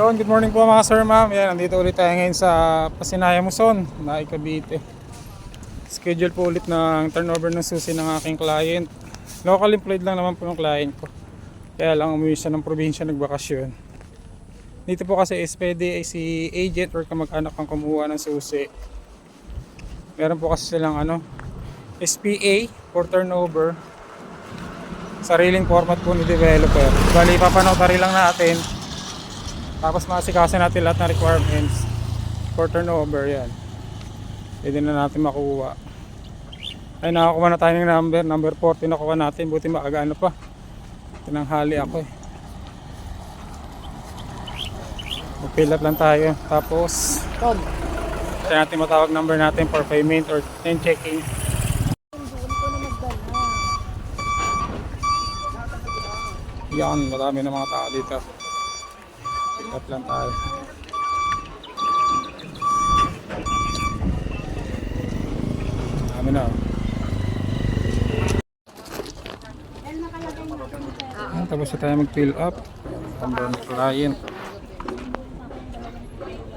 Yon, good morning po mga sir ma'am. Yan, nandito ulit tayo ngayon sa Pasinaya Muson, na Cavite. Schedule po ulit ng turnover ng susi ng aking client. Local employed lang naman po yung client ko. Kaya lang umuwi siya ng probinsya nagbakasyon. Dito po kasi is pwede ay si agent or kamag-anak ang kumuha ng susi. Meron po kasi silang ano, SPA for turnover. Sariling format po ni developer. Bali, papanotary lang natin tapos masikasin natin lahat ng requirements for turnover yan. Pwede na natin makuha. Ay nakakuha na tayo ng number. Number 40 nakuha natin. Buti maaga ano pa. Tinanghali ako eh. Mag-fill up lang tayo. Tapos Tom, Ito natin matawag number natin for payment or and checking. Yan, marami na mga tao dito. Pick up lang tayo. Dami na. oh. Ayan, tapos na tayo mag-fill up. Number ng client.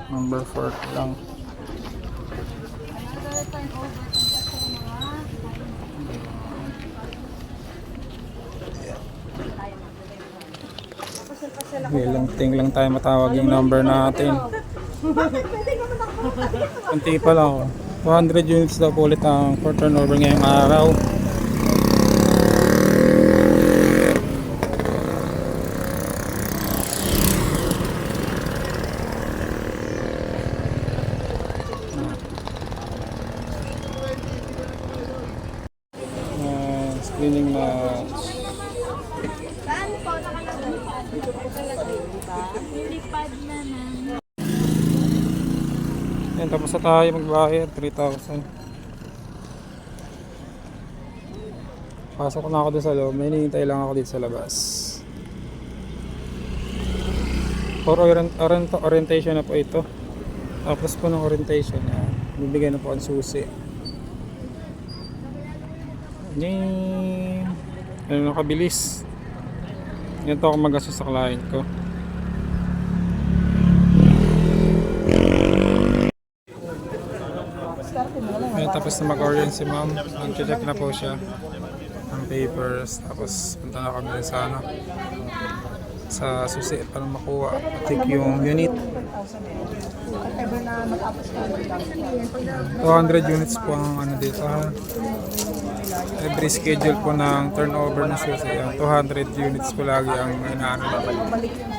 Number 40 lang. Ilang ting lang tayo matawag yung number natin. Kunti pa lang ako. 200 units daw ulit ang for turnover ngayong araw. Uh, screening na Saan po nakalagay? Nakalagay, di ba? Nilipad na na. Yan, tapos na tayo magbayad, 3,000. Pasok na ako dun sa loob, may hinihintay lang ako dito sa labas. For orient, orient, orientation na po ito. Tapos po ng orientation, yan. Bibigay na po ang susi. Yan. Ano nakabilis. Ganito ako mag-assist sa client ko. Tapos na mag-orient si ma'am. Nag-check na po siya ng papers. Tapos punta na kami sa ano sa susi para makuha take yung unit. Whatever na matapos ka. 200 units po ang ano dito ha. Every schedule po ng turnover ng susi. Ang 200 units po lagi ang inaano. Balik yung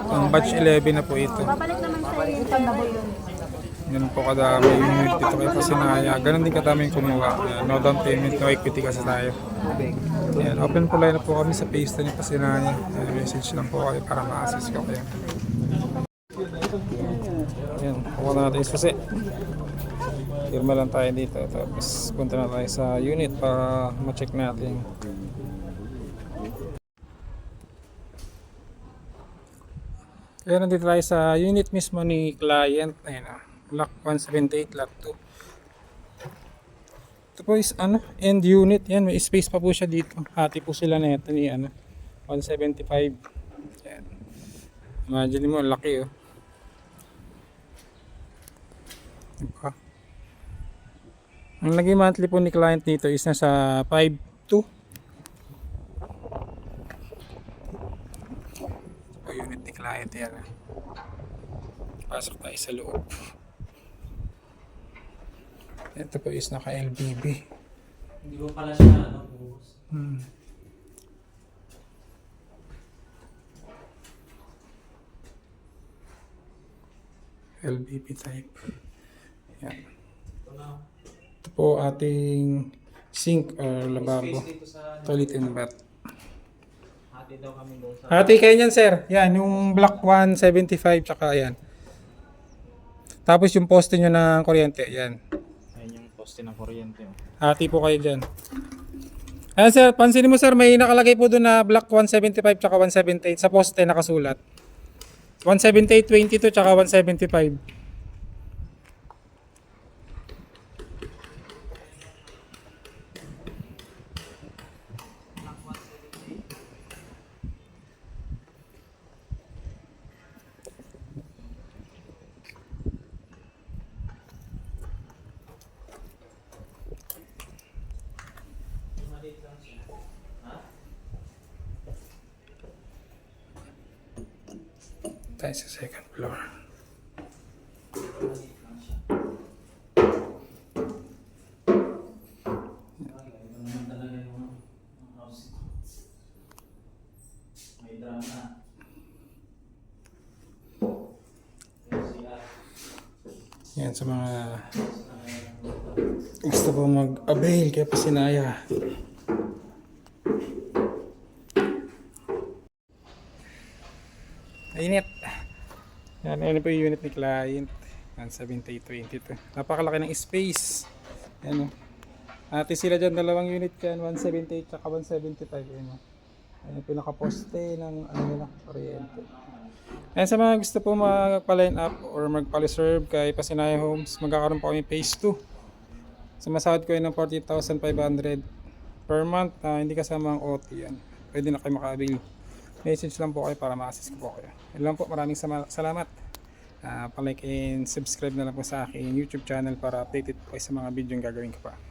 70. Ang batch 11 na po ito. Babalik naman sa. Ganun po kadami yung unit dito kay Pasinaya. Ganun din kadami yung kumuha. Ayan, no down payment, no equity kasi tayo. Ayan, open po line na po kami sa page na ni Pasinaya. Ayan, message lang po kayo para ma-assist ko kayo. Ayan, kuha na natin susi. Firma lang tayo dito. Tapos punta na tayo sa unit para ma-check natin. Kaya nandito tayo sa unit mismo ni client. Ayan ah. Block 178, lot 2. Ito po is ano, end unit. Yan, may space pa po siya dito. Hati po sila na ito ni ano, 175. Yan. Imagine mo, laki oh. Diba? Ang naging monthly po ni client dito is nasa 5.2. Ito po unit ni client yan. ah. Pasok tayo sa loob. Ito po is naka LBB. Hindi ko pala siya ano, buhos. Hmm. LBB type. Yan. Ito na. Ito po ating sink or lababo. Sa Toilet and bath. hati daw kami doon sa Hati kayo niyan sir. Yan, yung block 175 tsaka yan. Tapos yung poste nyo ng kuryente. Yan. Poste ng kuryente. oh. Hati po kayo dyan. Ayan sir, pansinin mo sir, may nakalagay po doon na block 175 tsaka 178 sa poste nakasulat. 178.22 tsaka 175. Maliit lang. Ha? Tayo sa second floor. Yan sa mga gusto po mag-avail kaya pasinaya. Init. Yan, yan po yung unit ni client. Yan, 7822. Napakalaki ng space. Yan. Ate sila dyan, dalawang unit yan, 178 at 175. Yan o. Yan yung pinaka-poste ng ano nila, kuryente. Ayan sa mga gusto po magpa-line up or magpa-reserve kay Pasinaya Homes, magkakaroon po kami phase 2. Sumasahod ko yun ng 40,500 per month na hindi kasama ang OT yan. Pwede na kayo maka-avail. Message lang po kayo para ma-assist ko po kayo. Yun po, maraming salamat. Ah, pa-like and subscribe na lang po sa aking YouTube channel para updated po sa mga video yung gagawin ko pa.